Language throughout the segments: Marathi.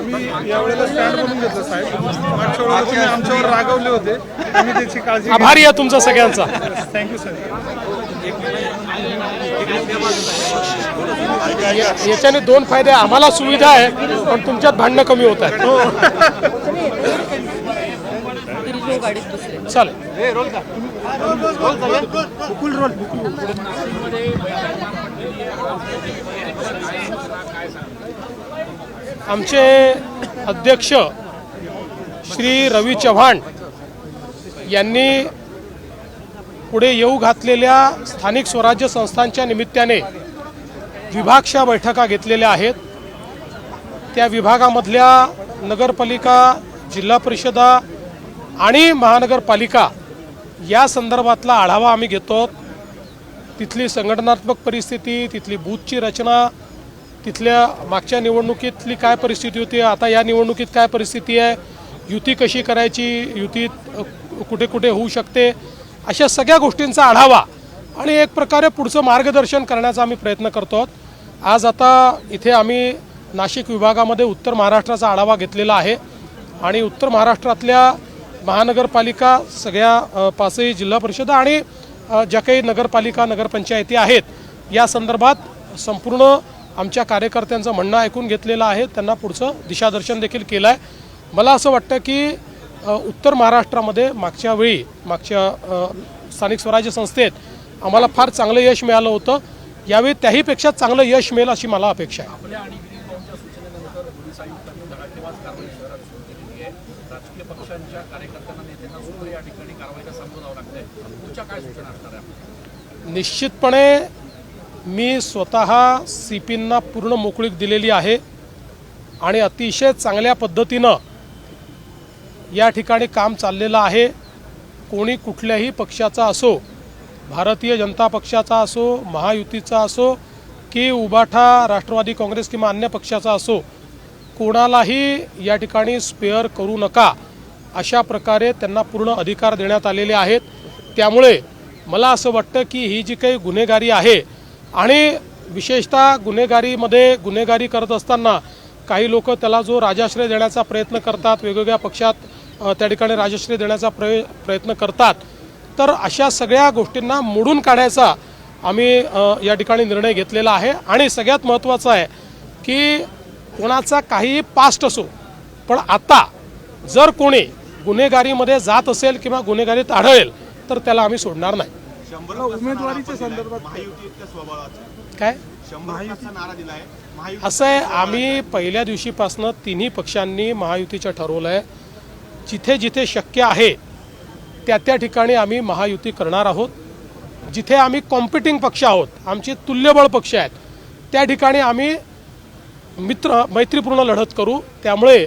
मी यावेळेला स्टँड म्हणून घेतलं साहेब. मागच्या वेळेला तुम्ही आमच्यावर रागवले होते. आम्ही त्याची काळजी आभारी आहे तुमचा सगळ्यांचा. थँक्यू सर या- याच्याने दोन फायदे आम्हाला सुविधा आहे पण तुमच्यात भांडणं कमी होत आहेत. चालेल. आमचे अध्यक्ष श्री रवी चव्हाण यांनी पुढे येऊ घातलेल्या स्थानिक स्वराज्य संस्थांच्या निमित्ताने विभागशा बैठका घेतलेल्या आहेत. त्या विभागामधल्या नगरपालिका जिल्हा परिषदा आणि महानगरपालिका या संदर्भातला आढावा आम्ही घेतो. तिथली संघटनात्मक परिस्थिती तिथली बूथची रचना तिथल्या मागच्या निवडणुकीतली काय परिस्थिती होती? आता या निवडणुकीत काय परिस्थिती आहे? युती कशी करायची? युतीत कुठे कुठे होऊ शकते? अशा सगळ्या गोष्टींचा आढावा आणि एक प्रकारे पुढचं मार्गदर्शन करण्याचा आम्ही प्रयत्न करतो आहोत. आज आता इथे आम्ही नाशिक विभागामध्ये उत्तर महाराष्ट्राचा आढावा घेतलेला आहे आणि उत्तर महाराष्ट्रातल्या महानगरपालिका सगळ्या पाचही जिल्हा परिषदा आणि ज्या काही नगरपालिका नगरपंचायती आहेत या संदर्भात संपूर्ण आमच्या कार्यकर्त्यांचं म्हणणं ऐकून घेतलेलं आहे. त्यांना पुढचं दिशादर्शन देखील केलं आहे मला असं वाटतं की उत्तर महाराष्ट्रामध्ये मागच्या वेळी मागच्या स्थानिक स्वराज्य संस्थेत आम्हाला फार चांगलं यश मिळालं होतं. यावेळी त्याहीपेक्षा चांगलं यश मिळेल अशी मला अपेक्षा आहे? निश्चितपणे मी स्वतः सी पींना पूर्ण मोकळीक दिलेली आहे आणि अतिशय चांगल्या पद्धतीनं या ठिकाणी काम चाललेलं आहे. कोणी कुठल्याही पक्षाचा असो भारतीय जनता पक्षाचा असो महायुतीचा असो की उबाठा राष्ट्रवादी काँग्रेस किंवा अन्य पक्षाचा असो कोणालाही या ठिकाणी स्पेअर करू नका. अशा प्रकारे त्यांना पूर्ण अधिकार देण्यात आलेले आहेत. त्यामुळे मला असं वाटतं की ही जी काही गुन्हेगारी आहे आणि विशेषतः गुन्हेगारीमध्ये गुन्हेगारी करत असताना काही लोक त्याला जो राजाश्रय देण्याचा प्रयत्न करतात वेगवेगळ्या पक्षात त्या ठिकाणी राजाश्रय देण्याचा प्रय प्रयत्न करतात. तर अशा सगळ्या गोष्टींना मोडून काढायचा आम्ही या ठिकाणी निर्णय घेतलेला आहे. आणि सगळ्यात महत्त्वाचं आहे की कोणाचा काहीही पास्ट असो पण आता जर कोणी गुन्हेगारीमध्ये जात असेल किंवा गुन्हेगारीत आढळेल तर त्याला आम्ही सोडणार नाही. उमेदवारीच्या संदर्भात काय? असं आहे आम्ही पहिल्या दिवशीपासनं तिन्ही पक्षांनी महायुतीचं ठरवलं आहे. जिथे जिथे शक्य आहे त्या त्या ठिकाणी आम्ही महायुती करणार आहोत. जिथे आम्ही कॉम्पिटिंग पक्ष आहोत आमचे तुल्यबळ पक्ष आहेत त्या ठिकाणी आम्ही मित्र मैत्रीपूर्ण लढत करू. त्यामुळे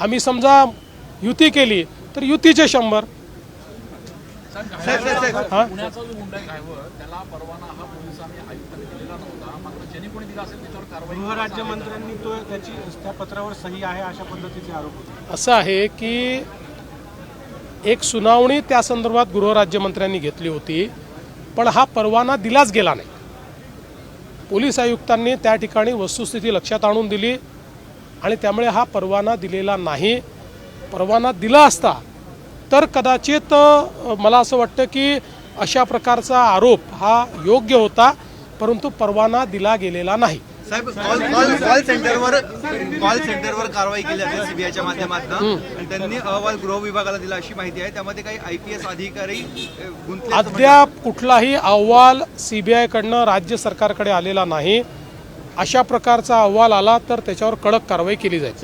आम्ही समजा युती केली तर युतीचे शंभर गृहराज्यमंत्र्यांनी तो त्याची त्या पत्रावर सही आहे अशा पद्धतीचे आरोप होते. असं आहे की एक सुनावणी त्या संदर्भात गृहराज्यमंत्र्यांनी घेतली होती पण हा परवाना दिलाच गेला नाही. पोलीस आयुक्तांनी त्या ठिकाणी वस्तुस्थिती लक्षात आणून दिली आणि त्यामुळे हा परवाना दिलेला नाही. परवाना दिला असता तर कदाचित मला असं वाटतं की अशा प्रकारचा आरोप हा योग्य होता परंतु परवाना दिला गेलेला नाही. साहेब कॉल कॉल कॉल सेंटरवर कॉल सेंटरवर कारवाई केली जाते सीबीआयच्या माध्यमातून. त्यांनी अहवाल गृह विभागाला दिला अशी माहिती आहे. त्यामध्ये काही आय पी एस अधिकारी अद्याप कुठलाही अहवाल सीबीआयकडनं राज्य सरकारकडे आलेला नाही. अशा प्रकारचा अहवाल आला तर त्याच्यावर कडक कारवाई केली जाईल.